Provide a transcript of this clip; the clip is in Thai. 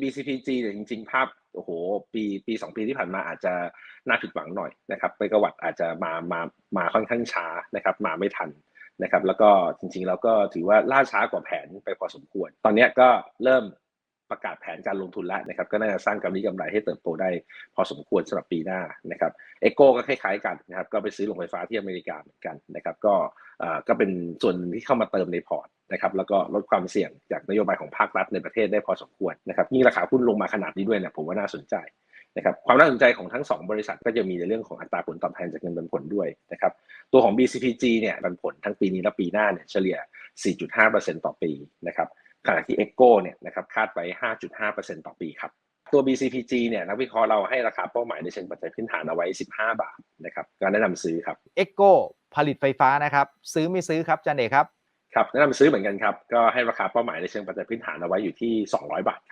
BCPG เนี่ยจริงๆ ภาพโอ้โห ปีปีสองปีที่ผ่านมาอาจจะน่าผิดหวังหน่อยนะครับไปกะวัดอาจจะมามามาค่อนข้างช้านะครับ มาไม่ทันนะครับ แล้วก็จริงๆเราก็ถือว่าล่าช้ากว่าแผนไปพอสมควร ตอนนี้ก็เริ่ม ประกาศแผนการลงทุนแล้วนะครับก็น่าจะสร้างกำไรกำไรให้เติบโตได้ พอสมควรสำหรับปีหน้านะครับเอโก้ก็คล้ายๆกันนะครับก็ไปซื้อโรงไฟฟ้าที่อเมริกาเหมือนกันนะครับก็อ่าก็เป็นส่วนที่เข้ามาเติมในพอร์ตนะครับแล้วก็ลดความเสี่ยงจากนโยบายของภาครัฐในประเทศได้พอสมควรนะครับยิ่งราคาหุ้นลงมาขนาดนี้ด้วยเนี่ยผมว่าน่าสนใจนะครับความน่าสนใจของทั้ง 2 บริษัทก็จะมีในเรื่องของอัตราผลตอบแทนจากเงินปันผลด้วยนะครับตัวของ BCPG เนี่ยปันผลทั้งปีนี้และปีหน้าเนี่ยเฉลี่ย 4.5%ต่อปีนะครับ ขณะที่ Echo เนี่ยนะครับคาดไว้ 5.5%ต่อปีครับตัว BCPG เนี่ยนักวิเคราะห์เราให้ราคาเป้าหมายในเชิงปัจจัยพื้นฐานเอาไว้ 15 บาทนะครับก็แนะนำซื้อครับเอ็กโกผลิตไฟฟ้านะครับ ซื้อไม่ซื้อครับจันเอกครับครับแนะนำซื้อเหมือนกันครับ ก็ให้ราคาเป้าหมายในเชิงปัจจัยพื้นฐานเอาไว้อยู่ที่ 200 บาทครับ